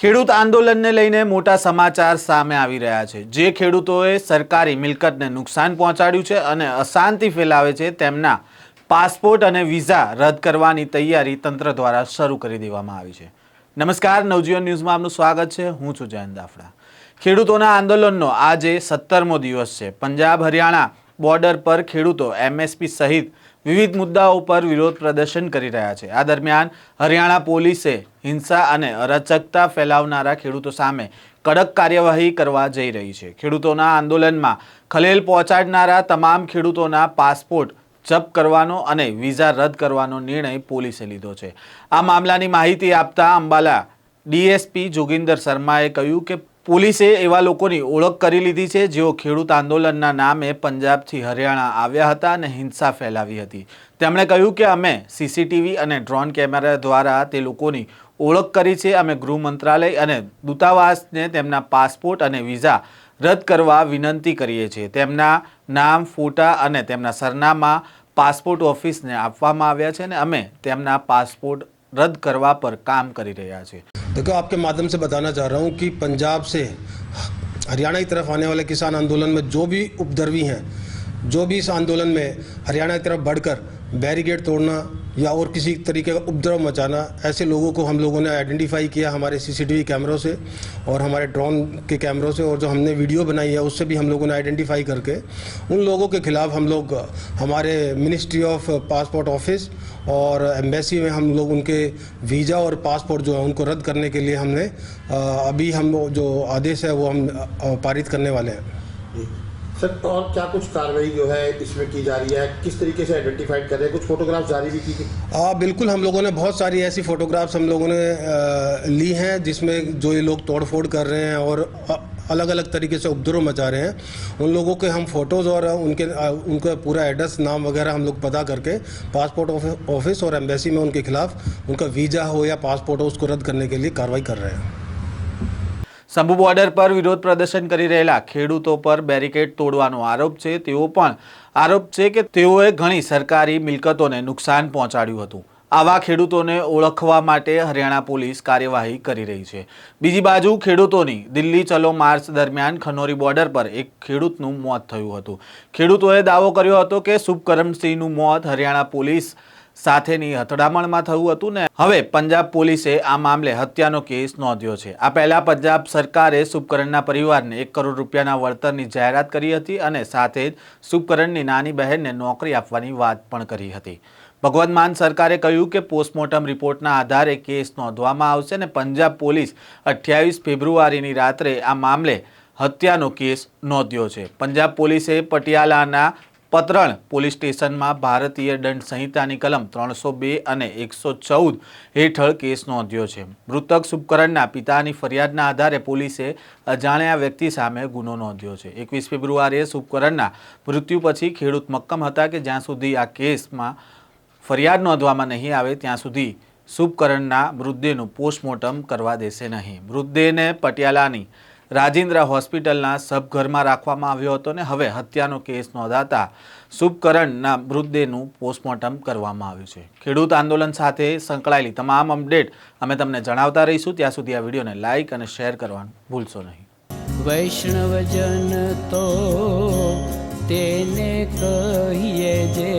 ખેડૂત આંદોલનને લઈને મોટા સમાચાર સામે આવી રહ્યા છે. જે ખેડૂતોએ સરકારી મિલકતને નુકસાન પહોંચાડ્યું છે અને અશાંતિ ફેલાવે છે તેમના પાસપોર્ટ અને વિઝા રદ કરવાની તૈયારી તંત્ર દ્વારા શરૂ કરી દેવામાં આવી છે. નમસ્કાર, નવજીવન ન્યૂઝમાં આપનું સ્વાગત છે. હું છું જયંત દાફડા. ખેડૂતોના આંદોલનનો આજે સત્તરમો દિવસ છે. પંજાબ હરિયાણા બોર્ડર પર ખેડૂતો એમએસપી સહિત વિવિધ મુદ્દાઓ પર વિરોધ પ્રદર્શન કરી રહ્યા છે. આ દરમિયાન હરિયાણા પોલીસે હિંસા અને અરાચકતા ફેલાવનારા ખેડૂતો સામે કડક કાર્યવાહી કરવા જઈ રહી છે. ખેડૂતોના આંદોલનમાં ખલેલ પહોંચાડનારા તમામ ખેડૂતોના પાસપોર્ટ જપ્ત કરવાનો અને વિઝા રદ કરવાનો નિર્ણય પોલીસે લીધો છે. આ મામલાની માહિતી આપતા અંબાલા ડીએસપી જોગિંદર શર્માએ કહ્યું કે પોલીસે એવા લોકોની ઓળખ કરી લીધી છે, જેઓ ખેડૂત આંદોલનના નામે પંજાબથી હરિયાણા આવ્યા હતા અને હિંસા ફેલાવી હતી. તેમણે કહ્યું કે અમે સીસીટીવી અને ડ્રોન કેમેરા દ્વારા તે લોકોની ઓળખ કરી છે. અમે ગૃહ મંત્રાલય અને દૂતાવાસને તેમના પાસપોર્ટ અને વિઝા રદ કરવા વિનંતી કરીએ છીએ. તેમના નામ, ફોટા અને તેમના સરનામા પાસપોર્ટ ઓફિસને આપવામાં આવ્યા છે અને અમે તેમના પાસપોર્ટ રદ કરવા પર કામ કરી રહ્યા છીએ. देखो आपके माध्यम से बताना चाह रहा हूँ कि पंजाब से हरियाणा की तरफ आने वाले किसान आंदोलन में जो भी उपद्रवी हैं जो भी इस आंदोलन में हरियाणा की तरफ़ बढ़कर बैरिकेड तोड़ना या और किसी तरीके का उपद्रव मचाना, ऐसे लोगों को हम लोगों ने आइडेंटिफाई किया हमारे सीसीटीवी कैमरों से और हमारे ड्रोन के कैमरों से और जो हमने वीडियो बनाई है, उससे भी हम लोगों ने आइडेंटिफाई करके उन लोगों के खिलाफ हम लोग, हमारे मिनिस्ट्री ऑफ़ पासपोर्ट ऑफ़िस और एम्बेसी में हम लोग उनके वीज़ा और पासपोर्ट जो है उनको रद्द करने के लिए हमने अभी हम जो आदेश है वो हम पारित करने वाले हैं। सर और क्या कुछ कार्रवाई जो है इसमें की जा रही है? किस तरीके से आइडेंटिफाइड कर रहे हैं? कुछ फोटोग्राफ जारी भी की गई? आ, बिल्कुल हम लोगों ने बहुत सारी ऐसी फोटोग्राफ्स हम लोगों ने ली हैं जिसमें जो ये लोग तोड़फोड़ कर रहे हैं और अलग अलग तरीके से उपद्रव मचा रहे हैं। उन लोगों के हम फ़ोटोज़ और उनके उनका पूरा एड्रेस नाम वगैरह हम लोग पता करके पासपोर्ट ऑफ़िस और एम्बेसी में उनके खिलाफ उनका वीज़ा हो या पासपोर्ट हो उसको रद्द करने के लिए कार्रवाई कर रहे हैं। શંભુ બોર્ડર પર વિરોધ પ્રદર્શન કરી રહેલા ખેડૂતો પર બેરિકેડ તોડવાનો આરોપ છે. તેવો પણ આરોપ છે કે તેઓએ ઘણી સરકારી મિલકતોને નુકસાન પહોંચાડ્યું હતું. આવા ખેડૂતોને ઓળખવા માટે હરિયાણા પોલીસ કાર્યવાહી કરી રહી છે. બીજી બાજુ ખેડૂતોની દિલ્હી ચલો માર્ચ દરમિયાન ખનોરી બોર્ડર પર એક ખેડૂતનું મોત થયું હતું. ખેડૂતોએ દાવો કર્યો હતો કે શુભકરમસિંહનું મોત હરિયાણા પોલીસ સાથેની અથડામણમાં થયું હતું ને. હવે પંજાબ પોલીસે આ મામલે હત્યાનો કેસ નોંધ્યો છે. આ પહેલા પંજાબ સરકારે શુભકરણના પરિવારને એક કરોડ રૂપિયાના વળતરની જાહેરાત કરી હતી અને સાથે જ શુભકરણની નાની બહેનને નોકરી આપવાની વાત પણ કરી હતી. ભગવત માન સરકારે કહ્યું કે પોસ્ટમોર્ટમ રિપોર્ટના આધારે કેસ નોંધવામાં આવશે અને પંજાબ પોલીસ અઠ્યાવીસ ફેબ્રુઆરીની રાત્રે આ મામલે હત્યાનો કેસ નોંધ્યો છે. પંજાબ પોલીસે પટિયાલાના પતરણ પોલીસ સ્ટેશનમાં ભારતીય દંડ સંહિતાની કલમ ત્રણસો બે અને એકસો ચૌદ હેઠળ કેસ નોંધ્યો છે. મૃતક શુભકરણના પિતાની ફરિયાદના આધારે પોલીસે અજાણ્યા વ્યક્તિ સામે ગુનો નોંધ્યો છે. એકવીસ ફેબ્રુઆરીએ સુપકરણના મૃત્યુ પછી ખેડૂત મક્કમ હતા કે જ્યાં સુધી આ કેસમાં ફરિયાદ નોંધવામાં નહીં આવે, ત્યાં સુધી શુભકરણના મૃતદેહનું પોસ્ટમોર્ટમ કરવા દેશે નહીં. મૃતદેહને પટિયાલાની રાજેન્દ્ર હોસ્પિટલના સબઘરમાં રાખવામાં આવ્યો હતો ને હવે હત્યાનો કેસ નોંધાતા શુભકરણના મૃતદેહનું પોસ્ટમોર્ટમ કરવામાં આવ્યું છે. ખેડૂત આંદોલન સાથે સંકળાયેલી તમામ અપડેટ અમે તમને જણાવતા રહીશું. ત્યાં સુધી આ વિડીયોને લાઇક અને શેર કરવાનું ભૂલશો નહીં. વૈષ્ણવજન તો તેને કહીએ જે